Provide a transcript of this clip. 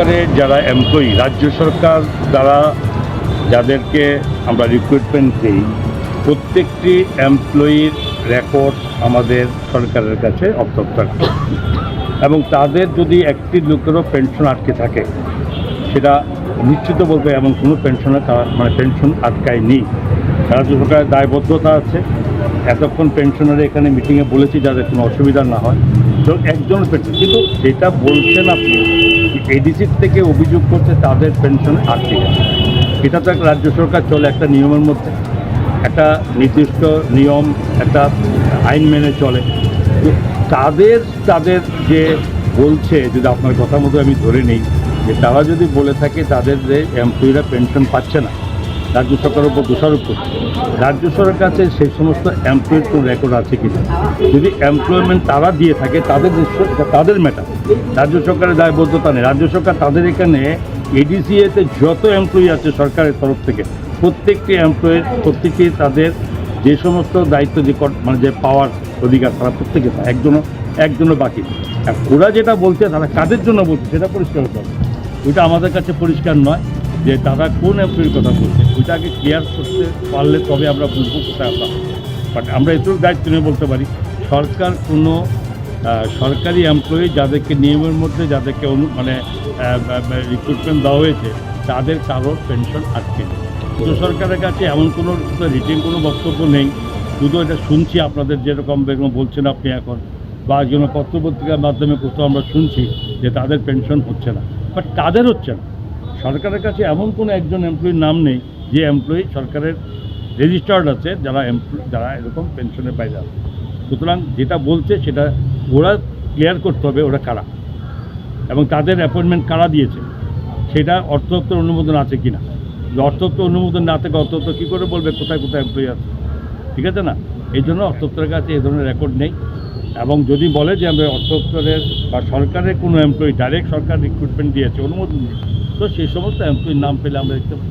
সরকারের যারা এমপ্লয়ি রাজ্য সরকার দ্বারা যাদেরকে আমরা রিক্রুটমেন্ট দিই, প্রত্যেকটি এমপ্লয়ির রেকর্ড আমাদের সরকারের কাছে অত্যন্ত। এবং তাদের যদি একটি লোকেরও পেনশন আটকে থাকে, সেটা নিশ্চিত বলবে এমন কোনো পেনশনের কারণ- মানে পেনশন আটকায়নি। রাজ্য সরকারের দায়বদ্ধতা আছে। এতক্ষণ পেনশনারে এখানে মিটিংয়ে বলেছি যাদের কোনো অসুবিধা না হয়। তো একজন পেনশন কিন্তু যেটা বলছেন আপনি এডিসির থেকে অভিযোগ করছে তাদের পেনশন আটকে গেছে। এটা তো একটা রাজ্য সরকার চলে একটা নিয়মের মধ্যে। একটা নির্দিষ্ট নিয়ম, একটা আইন মেনে চলে। তো তাদের তাদের যে বলছে, যদি আপনার কথা মতো আমি ধরে নিই, যে তারা যদি বলে থাকে তাদের যে এমপ্লয়িরা পেনশন পাচ্ছে না রাজ্য সরকারের উপর দোষারোপ করছে। রাজ্য সরকারের কাছে সেই সমস্ত এমপ্লয়ের কোনো রেকর্ড আছে কি না যদি এমপ্লয়মেন্ট তারা দিয়ে থাকে, তাদের তাদের ম্যাটার রাজ্য সরকারের দায়বদ্ধতা নেই। রাজ্য সরকার তাদের এখানে এডিসিএতে যত এমপ্লয়ি আছে সরকারের তরফ থেকে, প্রত্যেকটি এমপ্লয়ের প্রত্যেকটি তাদের যে সমস্ত দায়িত্ব, যে মানে যে পাওয়ার অধিকার, তারা প্রত্যেকে একজনও একজনও বাকি। আর ওরা যেটা বলছে, তারা কাদের জন্য বলছে, সেটা পরিষ্কার হতে হবে। ওইটা আমাদের কাছে পরিষ্কার নয়। যে তারা কোন এমপ্লয়ির কথা বলছে, ওইটাকে ক্লিয়ার করতে পারলে তবে আমরা বুঝব কোথায় আমরা। বাট আমরা এটুকু দায়িত্ব নিয়ে বলতে পারি, সরকার কোনো সরকারি এমপ্লয়ি যাদেরকে নিয়মের মধ্যে যাদেরকে অনু মানে রিক্রুটমেন্ট দেওয়া হয়েছে, তাদের কারোর পেনশন আটকে নেই। সরকারের কাছে এমন কোনো রিটেন কোনো বক্তব্য নেই, শুধু এটা শুনছি আপনাদের যেরকম বেরকম বলছেন আপনি এখন, বা যেন পত্রপত্রিকার মাধ্যমে কোথাও আমরা শুনছি যে তাদের পেনশন হচ্ছে না। বাট তাদের হচ্ছে না। সরকারের কাছে এমন কোনো একজন এমপ্লয়ির নাম নেই, যে এমপ্লয়ি সরকারের রেজিস্টার্ড আছে, যারা যারা এরকম পেনশনের বাইরে আছে। সুতরাং যেটা বলছে সেটা ওরা ক্লিয়ার করতে হবে ওরা কারা। এবং তাদের অ্যাপয়েন্টমেন্ট কারা দিয়েছে, সেটা অর্থ দপ্তর অনুমোদন আছে কি না অর্থ দপ্তর অনুমোদন না থাকে অর্থ দপ্তর কী করে বলবে কোথায় কোথায় এমপ্লয়ি আছে? ঠিক আছে না? এই জন্য অর্থ দপ্তরের কাছে এই ধরনের রেকর্ড নেই। এবং যদি বলে যে আমরা অর্থ দপ্তরের বা সরকারের কোনো এমপ্লয়ি ডাইরেক্ট সরকার রিক্রুটমেন্ট দিয়েছে, অনুমোদন দিয়েছে তো সেই সমস্ত এমপির নাম পেলে আমরা দেখতে পাই